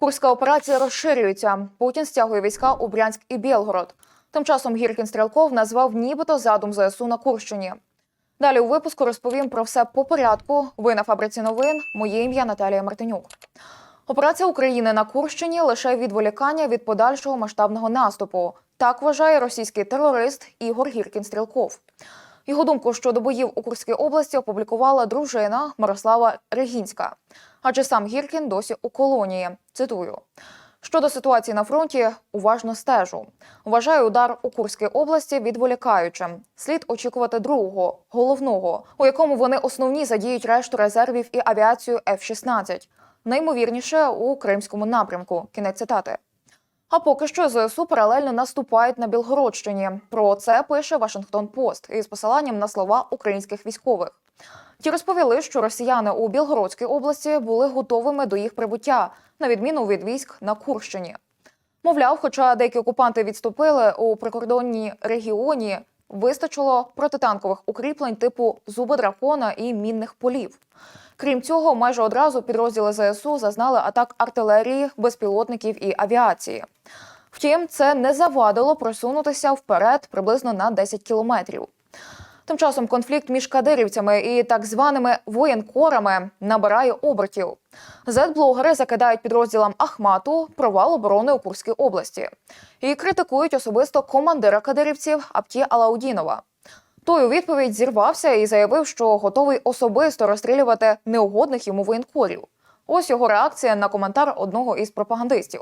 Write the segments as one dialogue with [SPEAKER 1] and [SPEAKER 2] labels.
[SPEAKER 1] Курська операція розширюється. Путін стягує війська у Брянськ і Білгород. Тим часом Гіркін Стрілков назвав нібито задум ЗСУ на Курщині. Далі у випуску розповім про все по порядку. Ви на фабриці новин. Моє ім'я Наталія Мартинюк. Операція України на Курщині лише відволікання від подальшого масштабного наступу. Так вважає російський терорист Ігор Гіркін Стрілков. Його думку щодо боїв у Курській області опублікувала дружина Мирослава Регінська. Адже сам Гіркін досі у колонії. Цитую. Щодо ситуації на фронті, уважно стежу. Вважаю удар у Курській області відволікаючим. Слід очікувати другого, головного, у якому вони основні задіють решту резервів і авіацію F-16. Наймовірніше у Кримському напрямку. Кінець цитати. А поки що ЗСУ паралельно наступають на Білгородщині. Про це пише Вашингтон Пост із посиланням на слова українських військових. Ті розповіли, що росіяни у Білгородській області були готовими до їх прибуття, на відміну від військ на Курщині. Мовляв, хоча деякі окупанти відступили у прикордонній регіоні, вистачило протитанкових укріплень типу зуби дракона і мінних полів. Крім цього, майже одразу підрозділи ЗСУ зазнали атак артилерії, безпілотників і авіації. Втім, це не завадило просунутися вперед приблизно на 10 кілометрів. Тим часом конфлікт між кадирівцями і так званими воєнкорами набирає обертів. Зет-блогери закидають підрозділам Ахмату провал оборони у Курській області і критикують особисто командира кадирівців Апті Алаудінова. Той у відповідь зірвався і заявив, що готовий особисто розстрілювати неугодних йому воєнкорів. Ось його реакція на коментар одного із пропагандистів.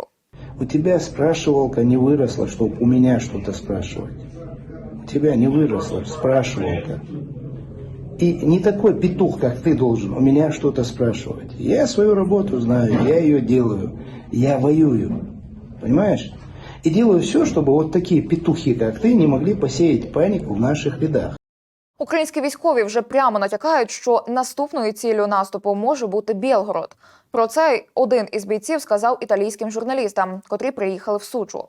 [SPEAKER 2] У тебя спрашивалка не выросла, чтобы у меня что-то спрашивать У тебя не выросла спрашивалка. И не такой петух, как ты должен, у меня что-то спрашивать. Я свою работу знаю, я ее делаю. Я воюю. Понимаешь? И делаю все, чтобы вот такие петухи, как ты, не могли посеять панику в наших рядах.
[SPEAKER 1] Українські військові вже прямо натякають, що наступною ціллю наступу може бути Білгород. Про це один із бійців сказав італійським журналістам, котрі приїхали в Сучу.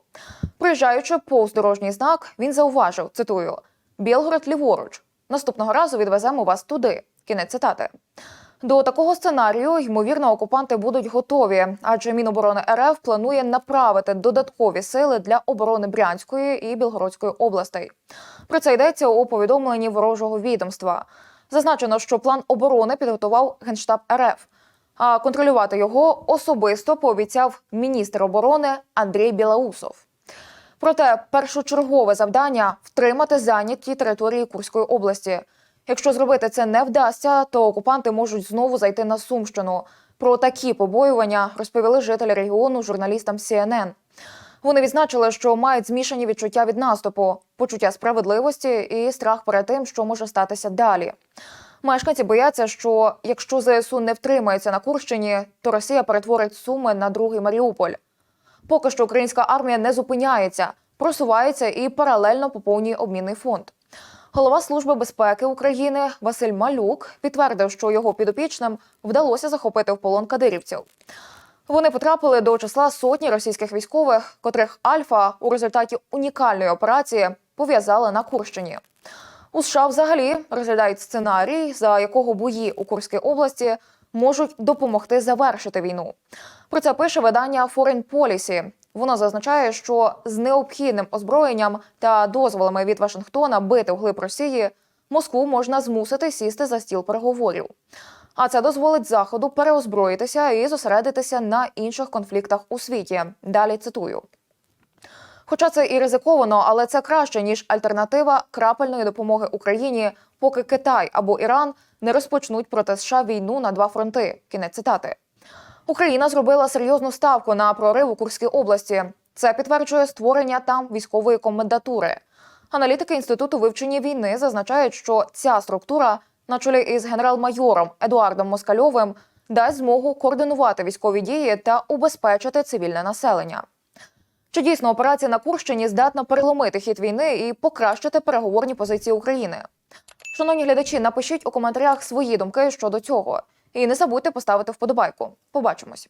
[SPEAKER 1] Приїжджаючи повз дорожній знак, він зауважив: цитую: Білгород ліворуч. Наступного разу відвеземо вас туди. Кінець цитати. До такого сценарію, ймовірно, окупанти будуть готові, адже Міноборони РФ планує направити додаткові сили для оборони Брянської і Білгородської областей. Про це йдеться у повідомленні ворожого відомства. Зазначено, що план оборони підготував Генштаб РФ. А контролювати його особисто пообіцяв міністр оборони Андрій Білаусов. Проте першочергове завдання втримати зайняті території Курської області. Якщо зробити це не вдасться, то окупанти можуть знову зайти на Сумщину. Про такі побоювання розповіли жителі регіону журналістам CNN. Вони відзначили, що мають змішані відчуття від наступу, почуття справедливості і страх перед тим, що може статися далі. Мешканці бояться, що якщо ЗСУ не втримається на Курщині, то Росія перетворить Суми на другий Маріуполь. Поки що українська армія не зупиняється, просувається і паралельно поповнює обмінний фонд. Голова Служби безпеки України Василь Малюк підтвердив, що його підопічним вдалося захопити в полон кадирівців. Вони потрапили до числа сотні російських військових, котрих Альфа у результаті унікальної операції пов'язали на Курщині. У США взагалі розглядають сценарій, за якого бої у Курській області можуть допомогти завершити війну. Про це пише видання Foreign Policy. Воно зазначає, що з необхідним озброєнням та дозволами від Вашингтона бити вглиб Росії Москву можна змусити сісти за стіл переговорів. А це дозволить Заходу переозброїтися і зосередитися на інших конфліктах у світі. Далі цитую. Хоча це і ризиковано, але це краще ніж альтернатива крапельної допомоги Україні, поки Китай або Іран не розпочнуть проти США війну на два фронти. Кінець цитати. Україна зробила серйозну ставку на прорив у Курській області. Це підтверджує створення там військової комендатури. Аналітики інституту вивчення війни зазначають, що ця структура, на чолі із генерал-майором Едуардом Москальовим, дасть змогу координувати військові дії та убезпечити цивільне населення. Чи дійсно операція на Курщині здатна переломити хід війни і покращити переговорні позиції України? Шановні глядачі, напишіть у коментарях свої думки щодо цього. І не забудьте поставити вподобайку. Побачимось.